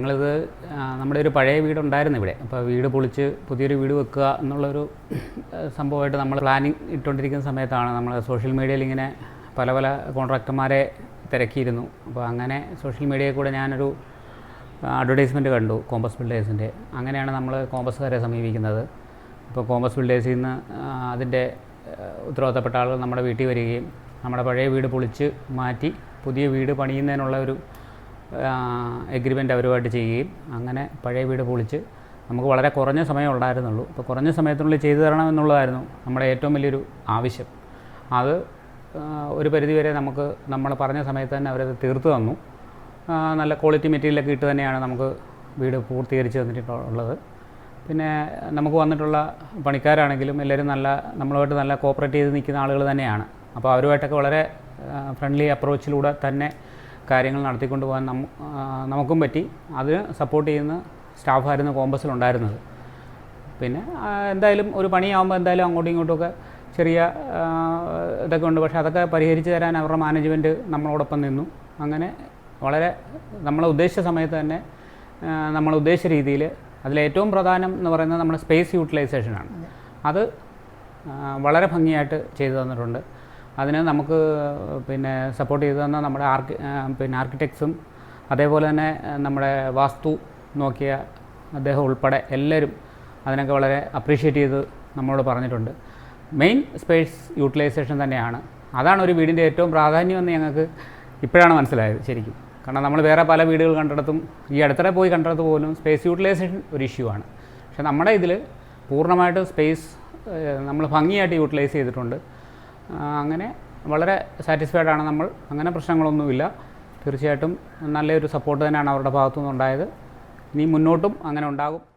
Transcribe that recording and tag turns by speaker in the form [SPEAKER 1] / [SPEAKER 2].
[SPEAKER 1] ഞങ്ങളിത് നമ്മുടെ ഒരു പഴയ വീടുണ്ടായിരുന്നു ഇവിടെ. അപ്പോൾ വീട് പൊളിച്ച് പുതിയൊരു വീട് വെക്കുക എന്നുള്ളൊരു സംഭവമായിട്ട് നമ്മൾ പ്ലാനിങ് ഇട്ടുകൊണ്ടിരിക്കുന്ന സമയത്താണ് നമ്മൾ സോഷ്യൽ മീഡിയയിൽ ഇങ്ങനെ പല പല കോൺട്രാക്ടർമാരെ തിരക്കിയിരുന്നു. അപ്പോൾ അങ്ങനെ സോഷ്യൽ മീഡിയയിൽ കൂടെ ഞാനൊരു അഡ്വർടൈസ്മെന്റ് കണ്ടു കോമ്പസ് ബിൽഡേഴ്സിന്റെ അങ്ങനെയാണ് നമ്മൾ കോമ്പസുകാരെ സമീപിക്കുന്നത്. ഇപ്പോൾ കോമ്പസ് ബിൽഡേഴ്സിൽ നിന്ന് അതിന്റെ ഉത്തരവാദിത്തപ്പെട്ട ആളുകൾ നമ്മുടെ വീട്ടിൽ വരികയും നമ്മുടെ പഴയ വീട് പൊളിച്ച് മാറ്റി പുതിയ വീട് പണിയുന്നതിനുള്ള ഒരു എഗ്രിമെന്റ് അവരുമായിട്ട് ചെയ്യുകയും അങ്ങനെ പഴയ വീട് പൊളിച്ച് നമുക്ക് വളരെ കുറഞ്ഞ സമയം ഉണ്ടായിരുന്നുള്ളൂ. അപ്പോൾ കുറഞ്ഞ സമയത്തിനുള്ളിൽ ചെയ്തു തരണം എന്നുള്ളതായിരുന്നു നമ്മുടെ ഏറ്റവും വലിയൊരു ആവശ്യം. അത് ഒരു പരിധിവരെ നമുക്ക് നമ്മൾ പറഞ്ഞ സമയത്ത് തന്നെ അവരത് തീർത്തു തന്നു. നല്ല ക്വാളിറ്റി മെറ്റീരിയലൊക്കെ ഇട്ട് തന്നെയാണ് നമുക്ക് വീട് പൂർത്തീകരിച്ച് തന്നിട്ടുള്ളത്. പിന്നെ നമുക്ക് വന്നിട്ടുള്ള പണിക്കാരാണെങ്കിലും എല്ലാവരും നല്ല നമ്മളുമായിട്ട് നല്ല കോപ്പറേറ്റ് ചെയ്ത് നിൽക്കുന്ന ആളുകൾ തന്നെയാണ്. അപ്പോൾ അവരുമായിട്ടൊക്കെ വളരെ ഫ്രണ്ട്ലി അപ്രോച്ചിലൂടെ തന്നെ കാര്യങ്ങൾ നടത്തിക്കൊണ്ട് പോകാൻ നമുക്കും പറ്റി. അതിന് സപ്പോർട്ട് ചെയ്യുന്ന സ്റ്റാഫായിരുന്നു കോമ്പസിലുണ്ടായിരുന്നത് പിന്നെ എന്തായാലും ഒരു പണിയാകുമ്പോൾ എന്തായാലും അങ്ങോട്ടും ഇങ്ങോട്ടുമൊക്കെ ചെറിയ ഇതൊക്കെ ഉണ്ട്. പക്ഷേ അതൊക്കെ പരിഹരിച്ച് തരാൻ അവരുടെ മാനേജ്മെന്റ് നമ്മളോടൊപ്പം നിന്നു. അങ്ങനെ വളരെ നമ്മൾ ഉദ്ദേശിച്ച സമയത്ത് തന്നെ നമ്മൾ ഉദ്ദേശിച്ച രീതിയിൽ അതിലേറ്റവും പ്രധാനം എന്ന് പറയുന്നത് നമ്മുടെ സ്പേസ് യൂട്ടിലൈസേഷനാണ് അത് വളരെ ഭംഗിയായിട്ട് ചെയ്തു തന്നിട്ടുണ്ട്. അതിന് നമുക്ക് പിന്നെ സപ്പോർട്ട് ചെയ്തു തന്ന നമ്മുടെ ആർക്കി പിന്നെ ആർക്കിടെക്ട്സും അതേപോലെ തന്നെ നമ്മുടെ വാസ്തു നോക്കിയ അദ്ദേഹം ഉൾപ്പെടെ എല്ലാവരും അതിനൊക്കെ വളരെ അപ്രീഷിയേറ്റ് ചെയ്ത് നമ്മളോട് പറഞ്ഞിട്ടുണ്ട്. മെയിൻ സ്പേസ് യൂട്ടിലൈസേഷൻ തന്നെയാണ്. അതാണ് ഒരു വീടിന്റെ ഏറ്റവും പ്രാധാന്യമെന്ന് ഞങ്ങൾക്ക് ഇപ്പോഴാണ് മനസ്സിലായത് ശരിക്കും. കാരണം നമ്മൾ വേറെ പല വീടുകൾ കണ്ടിടത്തും ഈ അടുത്തിടെ പോയി കണ്ടിടത്ത് പോലും സ്പേസ് യൂട്ടിലൈസേഷൻ ഒരു ഇഷ്യൂ ആണ്. പക്ഷേ നമ്മുടെ ഇതിൽ പൂർണമായിട്ടും സ്പേസ് നമ്മൾ ഭംഗിയായിട്ട് യൂട്ടിലൈസ് ചെയ്തിട്ടുണ്ട്. അങ്ങനെ വളരെ സാറ്റിസ്ഫൈഡ് ആണ് നമ്മൾ. അങ്ങനെ പ്രശ്നങ്ങളൊന്നുമില്ല. തീർച്ചയായിട്ടും നല്ലൊരു സപ്പോർട്ട് തന്നെയാണ് അവരുടെ ഭാഗത്തുനിന്നുണ്ടായത്. ഇനി മുന്നോട്ടും അങ്ങനെ ഉണ്ടാകും.